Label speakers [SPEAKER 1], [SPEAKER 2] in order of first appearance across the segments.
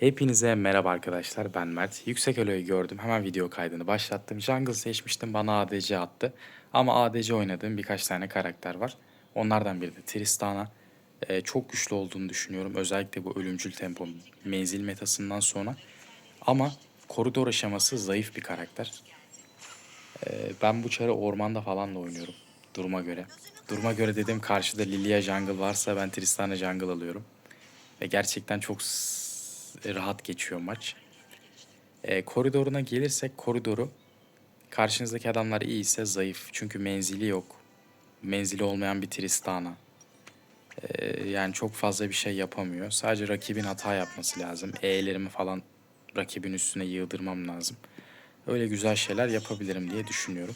[SPEAKER 1] Hepinize merhaba arkadaşlar ben Mert. Yüksek Elo'yu gördüm hemen video kaydını başlattım. Jungle seçmiştim bana ADC attı. Ama ADC oynadığım birkaç tane karakter var. Onlardan biri de Tristana. Ee, çok güçlü olduğunu düşünüyorum. Özellikle bu ölümcül tempo menzil metasından sonra. Ama koridor aşaması zayıf bir karakter. Ee, ben bu çarı ormanda falan da oynuyorum. Duruma göre. Duruma göre dedim karşıda Lilia jungle varsa ben Tristana jungle alıyorum. Ve gerçekten çok rahat geçiyor maç. E, koridoruna gelirsek koridoru karşınızdaki adamlar iyi ise zayıf. Çünkü menzili yok. Menzili olmayan bir Tristana. E, yani çok fazla bir şey yapamıyor. Sadece rakibin hata yapması lazım. E'lerimi falan rakibin üstüne yığdırmam lazım. Öyle güzel şeyler yapabilirim diye düşünüyorum.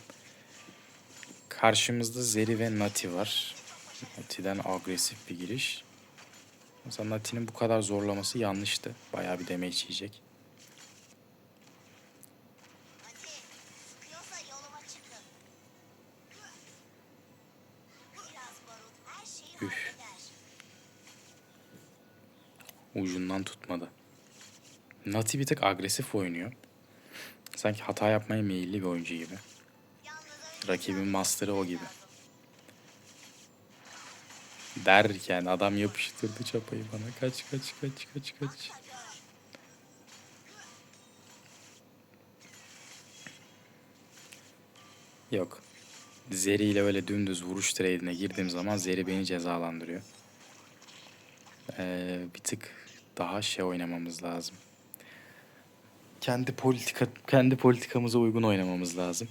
[SPEAKER 1] Karşımızda Zeri ve Nati var. Nati'den agresif bir giriş. Mesela Nati'nin bu kadar zorlaması yanlıştı. Bayağı bir damage yiyecek. Üf. Ucundan tutmadı. Nati bir tık agresif oynuyor. Sanki hata yapmaya meyilli bir oyuncu gibi. Rakibin master'ı o gibi. Derken adam yapıştırdı çapayı bana. Kaç kaç kaç kaç kaç. Yok. Zeri ile öyle dümdüz vuruş trade'ine girdiğim zaman Zeri beni cezalandırıyor. Ee, bir tık daha şey oynamamız lazım. Kendi politika kendi politikamıza uygun oynamamız lazım.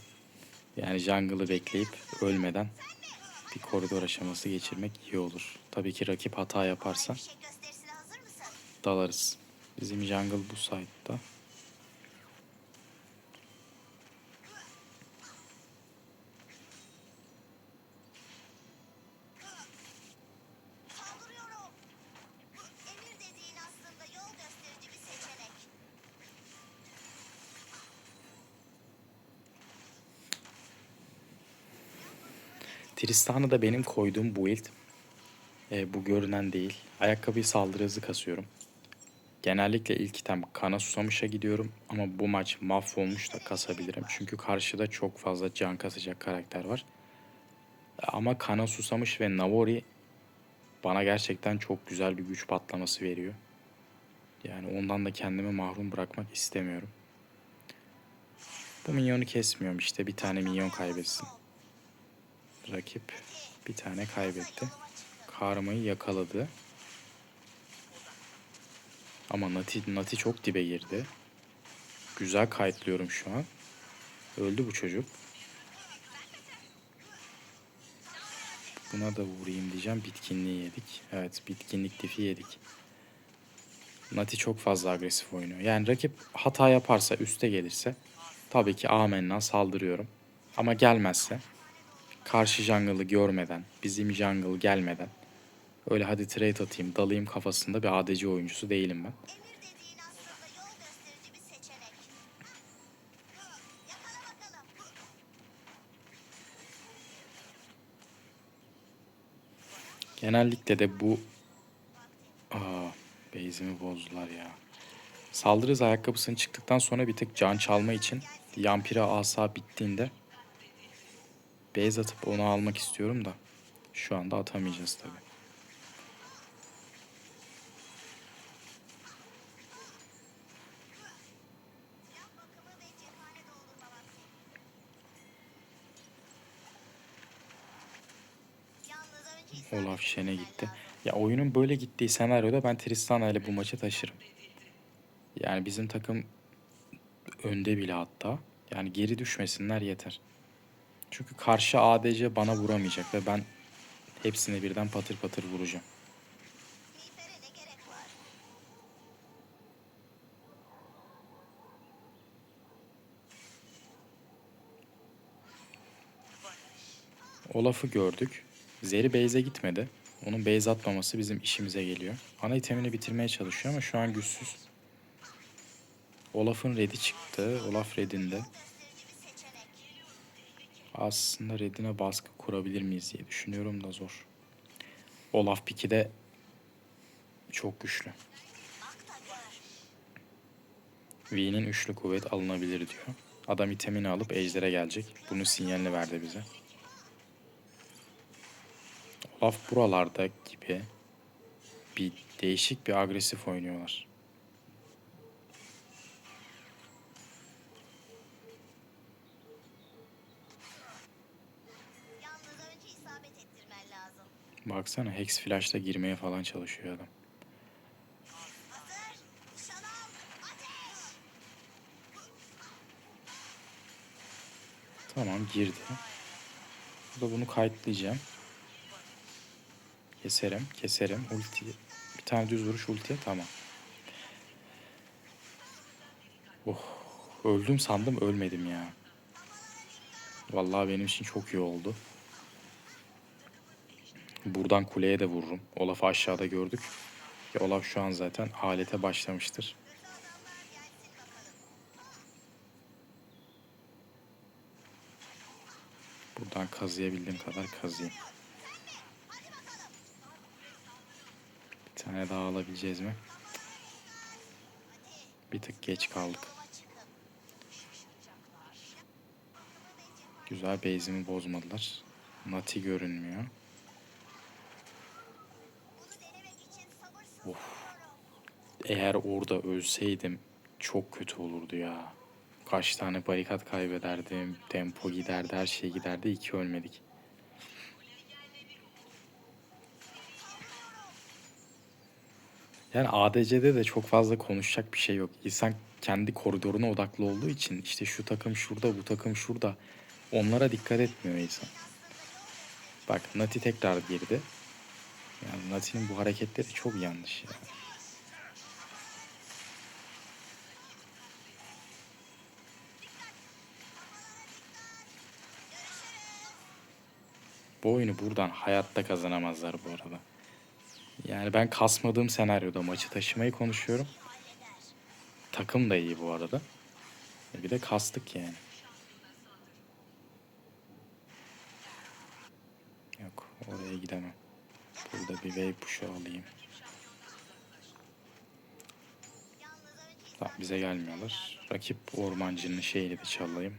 [SPEAKER 1] Yani jungle'ı bekleyip ölmeden bir koridor aşaması geçirmek iyi olur. Tabii ki rakip hata yaparsa
[SPEAKER 2] şey
[SPEAKER 1] dalarız. Bizim jungle bu side'da.
[SPEAKER 2] Saldırıyorum. Emir dediğin aslında yol gösterici bir seçenek.
[SPEAKER 1] Tristan'a da benim koyduğum build. E, bu görünen değil. Ayakkabıyı saldırı hızı kasıyorum. Genellikle ilk item kana susamışa gidiyorum ama bu maç mahvolmuş da kasabilirim. Çünkü karşıda çok fazla can kasacak karakter var. Ama kana susamış ve Navori bana gerçekten çok güzel bir güç patlaması veriyor. Yani ondan da kendimi mahrum bırakmak istemiyorum. Bu minyonu kesmiyorum işte bir tane minyon kaybetsin. Rakip bir tane kaybetti. Karma'yı yakaladı. Ama Nati, Nati çok dibe girdi. Güzel kayıtlıyorum şu an. Öldü bu çocuk. Buna da vurayım diyeceğim. Bitkinliği yedik. Evet bitkinlik difi yedik. Nati çok fazla agresif oynuyor. Yani rakip hata yaparsa üste gelirse tabii ki amenna saldırıyorum. Ama gelmezse karşı jungle'ı görmeden, bizim jungle gelmeden öyle hadi trade atayım, dalayım kafasında bir ADC oyuncusu değilim ben. Genellikle de bu... Aa, base'imi bozdular ya. Saldırı hızı ayakkabısını çıktıktan sonra bir tık can çalma için Yampire asa bittiğinde base atıp onu almak istiyorum da şu anda atamayacağız tabi. Olaf
[SPEAKER 2] etmen
[SPEAKER 1] gitti. Ya oyunun böyle gittiği senaryoda ben Tristana ile bu maçı taşırım. Yani bizim takım önde bile hatta. Yani geri düşmesinler yeter. Çünkü karşı ADC bana vuramayacak ve ben hepsine birden patır patır vuracağım. Olaf'ı gördük. Zeri base'e gitmedi. Onun base atmaması bizim işimize geliyor. Ana itemini bitirmeye çalışıyor ama şu an güçsüz. Olaf'ın red'i çıktı. Olaf red'inde. Aslında red'ine baskı kurabilir miyiz diye düşünüyorum da zor. Olaf piki de çok güçlü. V'nin üçlü kuvvet alınabilir diyor. Adam itemini alıp ejder'e gelecek. Bunun sinyalini verdi bize. Olaf buralarda gibi bir değişik bir agresif oynuyorlar. Baksana Hex Flash'la girmeye falan çalışıyor adam. Tamam girdi. Burada bunu kayıtlayacağım. Keserim, keserim. Ulti. Bir tane düz vuruş ultiye tamam. Oh, öldüm sandım ölmedim ya. Vallahi benim için çok iyi oldu. Buradan kuleye de vururum. Olaf'ı aşağıda gördük. Ve Olaf şu an zaten alete başlamıştır. Buradan kazıyabildiğim kadar kazıyım. Bir tane daha alabileceğiz mi? Bir tık geç kaldık. Güzel base'imi bozmadılar. Nati görünmüyor.
[SPEAKER 2] Bunu denemek için sabırsızlanıyorum.
[SPEAKER 1] Eğer orada ölseydim çok kötü olurdu ya. Kaç tane barikat kaybederdim, tempo giderdi, her şey giderdi. İki ölmedik. Yani ADC'de de çok fazla konuşacak bir şey yok. İnsan kendi koridoruna odaklı olduğu için işte şu takım şurada, bu takım şurada. Onlara dikkat etmiyor insan. Bak Nati tekrar girdi. Yani Nati'nin bu hareketleri çok yanlış ya. Bu oyunu buradan hayatta kazanamazlar bu arada. Yani ben kasmadığım senaryoda maçı taşımayı konuşuyorum. Takım da iyi bu arada. E Bir de kastık yani. Yok oraya gidemem. Burada bir wave push'u alayım. Tamam bize gelmiyorlar. Rakip ormancının şeyini de çalayım.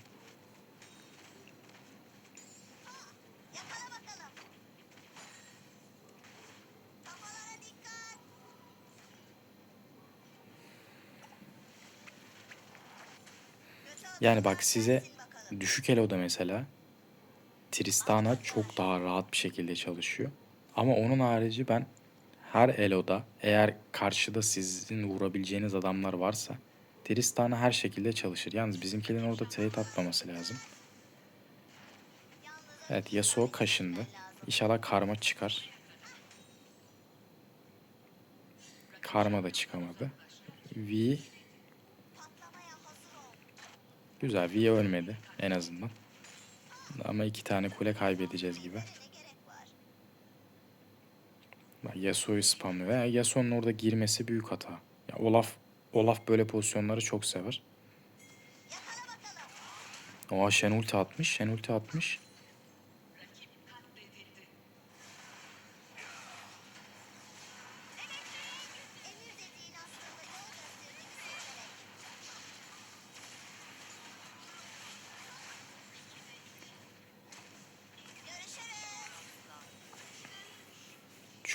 [SPEAKER 1] Yani bak size düşük eloda mesela Tristana çok daha rahat bir şekilde çalışıyor. Ama onun harici ben her eloda eğer karşıda sizin vurabileceğiniz adamlar varsa Tristana her şekilde çalışır. Yalnız bizimkilerin orada trade atmaması lazım. Evet Yasuo kaşındı. İnşallah karma çıkar. Karma da çıkamadı. V. güzel. V ölmedi en azından. Ama iki tane kule kaybedeceğiz gibi. Yasuo'yu spamlıyor. Veya Yasuo'nun orada girmesi büyük hata. Ya Olaf Olaf böyle pozisyonları çok sever. Oha Shen ulti atmış. Shen ulti atmış.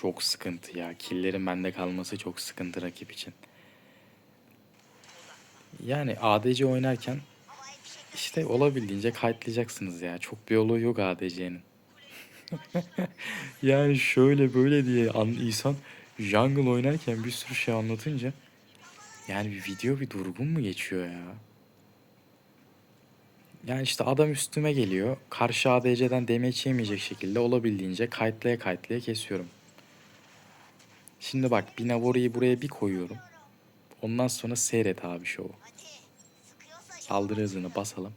[SPEAKER 1] Çok sıkıntı ya. Killerin bende kalması çok sıkıntı rakip için. Yani ADC oynarken işte olabildiğince kayıtlayacaksınız ya. Çok bir yolu yok ADC'nin. yani şöyle böyle diye an insan jungle oynarken bir sürü şey anlatınca yani bir video bir durgun mu geçiyor ya? Yani işte adam üstüme geliyor. Karşı ADC'den damage yemeyecek şekilde olabildiğince kayıtlaya kayıtlaya kesiyorum. Şimdi bak bir Navori'yi buraya bir koyuyorum. Ondan sonra seyret abi şovu. Saldırı hızını basalım.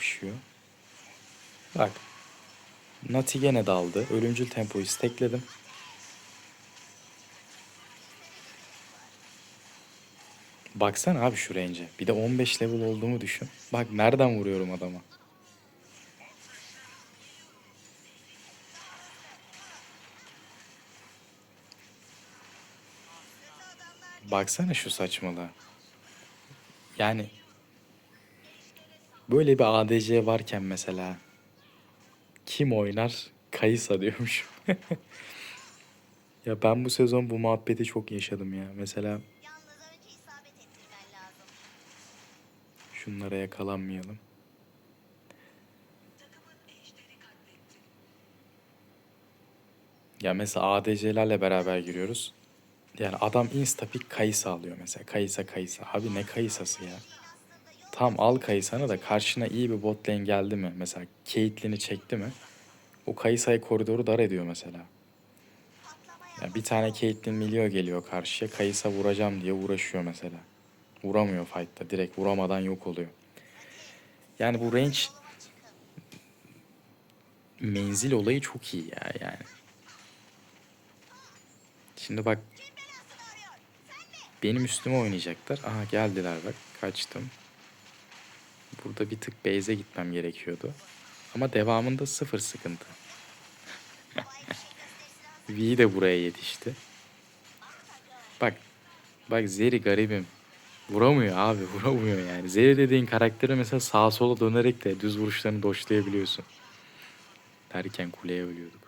[SPEAKER 1] Kapışıyor. Bak. Nati gene daldı. Ölümcül tempoyu stekledim. Baksana abi şu range'e. Bir de 15 level olduğumu düşün. Bak nereden vuruyorum adama. Baksana şu saçmalığa. Yani böyle bir ADC varken mesela kim oynar? Kayısa diyormuş. ya ben bu sezon bu muhabbeti çok yaşadım ya. Mesela şunlara yakalanmayalım. Ya mesela ADC'lerle beraber giriyoruz. Yani adam insta pick kayısa alıyor mesela. Kayısa kayısa. Abi ne kayısası ya? Tam al kayısanı da karşına iyi bir bot lane geldi mi? Mesela Caitlyn'i çekti mi? O kayısayı koridoru dar ediyor mesela.
[SPEAKER 2] Patlama
[SPEAKER 1] Ya bir tane Caitlyn Milio geliyor karşıya. Kayısa vuracağım diye uğraşıyor mesela. Vuramıyor fight'ta. Direkt vuramadan yok oluyor. Yani bu range menzil olayı çok iyi ya yani. Şimdi bak benim üstüme oynayacaklar. Aha geldiler bak. Kaçtım. Burada bir tık base'e gitmem gerekiyordu. Ama devamında sıfır sıkıntı. V de buraya yetişti. Bak. Bak Zeri garibim. Vuramıyor abi vuramıyor yani. Zeri dediğin karakteri mesela sağa sola dönerek de düz vuruşlarını doşlayabiliyorsun. Derken kuleye ölüyorduk.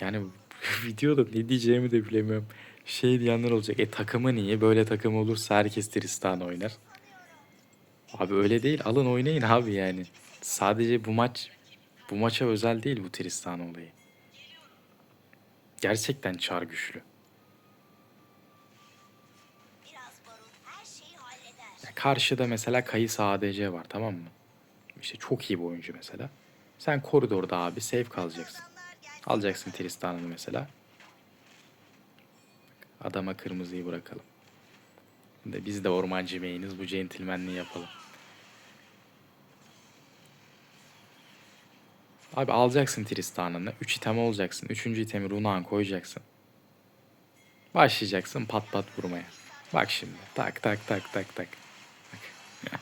[SPEAKER 1] Yani videoda ne diyeceğimi de bilemiyorum. Şey diyenler olacak. E takımı niye? Böyle takım olursa herkes Tristan oynar. Abi öyle değil. Alın oynayın abi yani. Sadece bu maç bu maça özel değil bu Tristan olayı. Gerçekten çar güçlü. Karşıda mesela Kayısı ADC var tamam mı? İşte çok iyi bir oyuncu mesela. Sen koridorda abi safe kalacaksın. Alacaksın Tristan'ını mesela. Adama kırmızıyı bırakalım. Şimdi biz de ormancı meyiniz bu centilmenliği yapalım. Abi alacaksın Tristan'ını. 3 item olacaksın. 3. itemi Runa'an koyacaksın. Başlayacaksın pat pat vurmaya. Bak şimdi. Tak tak tak tak tak.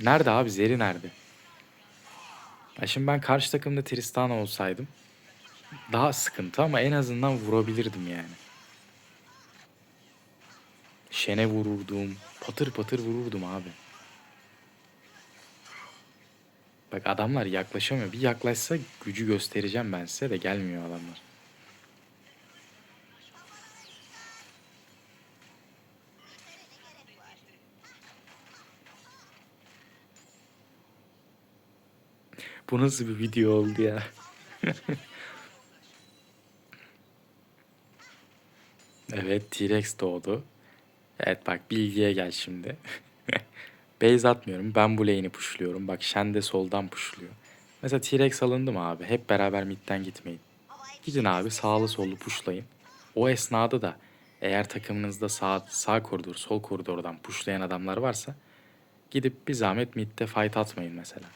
[SPEAKER 1] Nerede abi? Zeri nerede? Ya şimdi ben karşı takımda Tristana olsaydım daha sıkıntı ama en azından vurabilirdim yani. Şene vururdum. Patır patır vururdum abi. Bak adamlar yaklaşamıyor. Bir yaklaşsa gücü göstereceğim ben size de gelmiyor adamlar. Bu nasıl bir video oldu ya? evet T-Rex doğdu. Evet bak bilgiye gel şimdi. Base atmıyorum. Ben bu lane'i pushluyorum. Bak Shen de soldan pushluyor. Mesela T-Rex alındı mı abi? Hep beraber midden gitmeyin. Gidin abi sağlı sollu pushlayın. O esnada da eğer takımınızda sağ, sağ koridor, sol koridordan pushlayan adamlar varsa gidip bir zahmet midde fight atmayın mesela.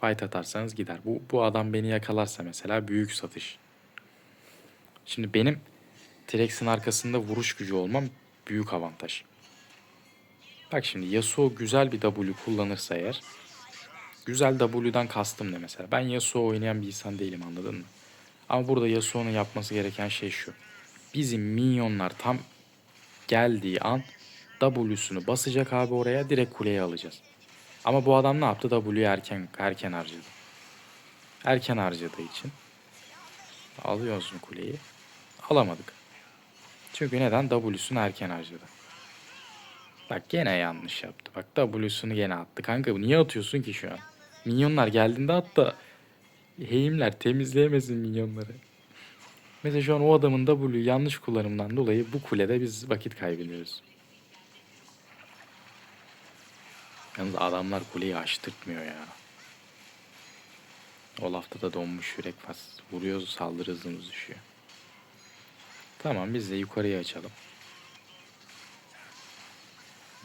[SPEAKER 1] Fight atarsanız gider. Bu, bu adam beni yakalarsa mesela büyük satış. Şimdi benim T-Rex'in arkasında vuruş gücü olmam büyük avantaj. Bak şimdi Yasuo güzel bir W kullanırsa eğer güzel W'dan kastım ne mesela? Ben Yasuo oynayan bir insan değilim anladın mı? Ama burada Yasuo'nun yapması gereken şey şu. Bizim minyonlar tam geldiği an W'sunu basacak abi oraya direkt kuleye alacağız. Ama bu adam ne yaptı? W'yu erken erken harcadı. Erken harcadığı için alıyoruz mu kuleyi? Alamadık. Çünkü neden? W'sunu erken harcadı. Bak gene yanlış yaptı. Bak W'sunu gene attı. Kanka niye atıyorsun ki şu an? Minyonlar geldiğinde at da Heimler temizleyemesin minyonları. Mesela şu an o adamın W yanlış kullanımından dolayı bu kulede biz vakit kaybediyoruz. Yalnız adamlar kuleyi açtırtmıyor ya. O lafta da donmuş yürek var. Vuruyoruz saldırı hızımız düşüyor. Tamam biz de yukarıya açalım.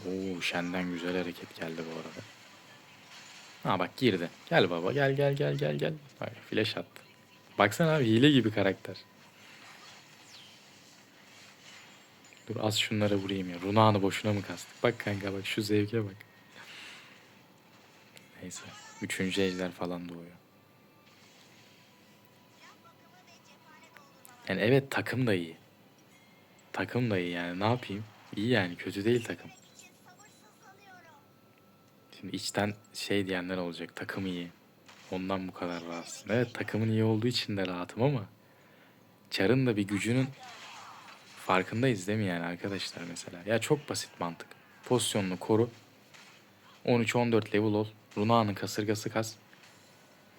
[SPEAKER 1] Oo Shen'den güzel hareket geldi bu arada. Ha bak girdi. Gel baba gel gel gel gel gel. Bak flash attı. Baksana abi hile gibi karakter. Dur az şunlara vurayım ya. Runağını boşuna mı kastık? Bak kanka bak şu zevke bak. Neyse. Üçüncü ejder falan doğuyor. Yani evet takım da iyi. Takım da iyi yani ne yapayım? İyi yani kötü değil takım. Şimdi içten şey diyenler olacak. Takım iyi. Ondan bu kadar rahatsın. Evet takımın iyi olduğu için de rahatım ama Çar'ın da bir gücünün farkındayız değil mi yani arkadaşlar mesela? Ya çok basit mantık. Pozisyonunu koru. 13-14 level ol. Runa'nın kasırgası kas.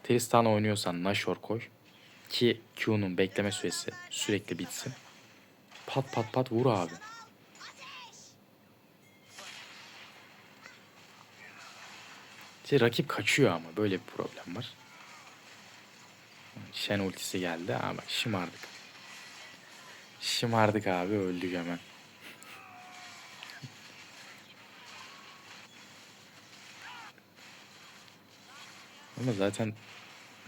[SPEAKER 1] Tristana oynuyorsan Nashor koy. Ki Q'nun bekleme süresi sürekli bitsin. Pat pat pat vur abi. İşte rakip kaçıyor ama böyle bir problem var. Shen ultisi geldi. Bak şımardık. Şımardık abi öldük hemen. Ama zaten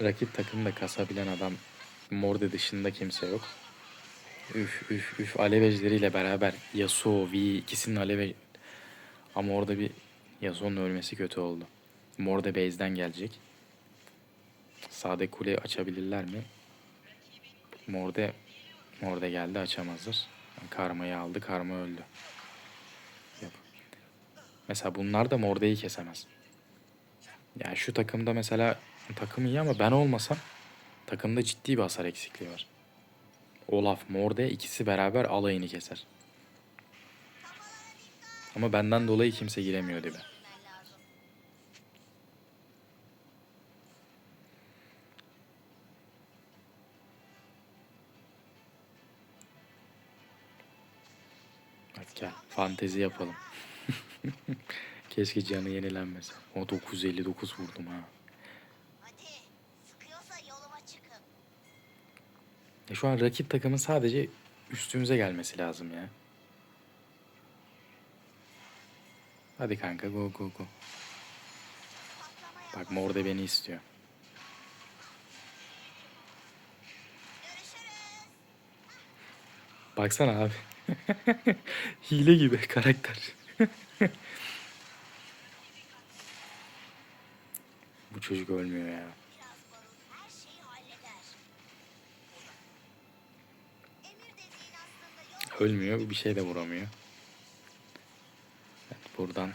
[SPEAKER 1] rakip takımda kasabilen adam Morde dışında kimse yok. Üf üf üf alev ejderiyle beraber Yasuo, V ikisinin alev ama orada bir Yasuo'nun ölmesi kötü oldu. Morde base'den gelecek. Sade kule açabilirler mi? Morde Morde geldi açamazlar. Karma'yı aldı. Karma öldü. Yok. Mesela bunlar da Morde'yi kesemez. Yani şu takımda mesela takım iyi ama ben olmasam takımda ciddi bir hasar eksikliği var. Olaf, Morde ikisi beraber alayını keser. Ama benden dolayı kimse giremiyor dibe. Hadi gel fantezi yapalım. Keşke canı yenilenmese. O 959 vurdum ha. E şu an rakip takımın sadece üstümüze gelmesi lazım ya. Hadi kanka go go go. Bak mor da beni istiyor. Baksana abi. Hile gibi karakter. Bu çocuk ölmüyor ya. Ölmüyor bir şey de vuramıyor. Evet, buradan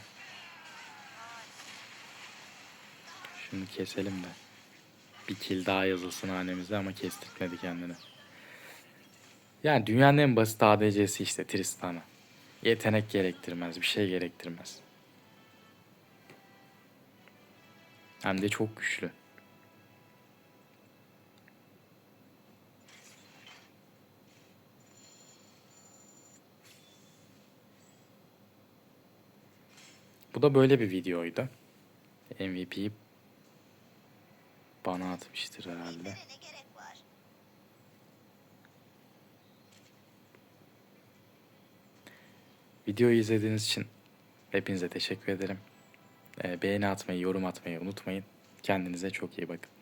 [SPEAKER 1] şunu keselim de. Bir kill daha yazılsın hanemizde ama kestirtmedi kendini. Yani dünyanın en basit ADC'si işte Tristana. Yetenek gerektirmez, bir şey gerektirmez. Hem de çok güçlü. Bu da böyle bir videoydu. MVP'yi bana atmıştır herhalde. Videoyu izlediğiniz için hepinize teşekkür ederim. Ee, beğeni atmayı, yorum atmayı unutmayın. Kendinize çok iyi bakın.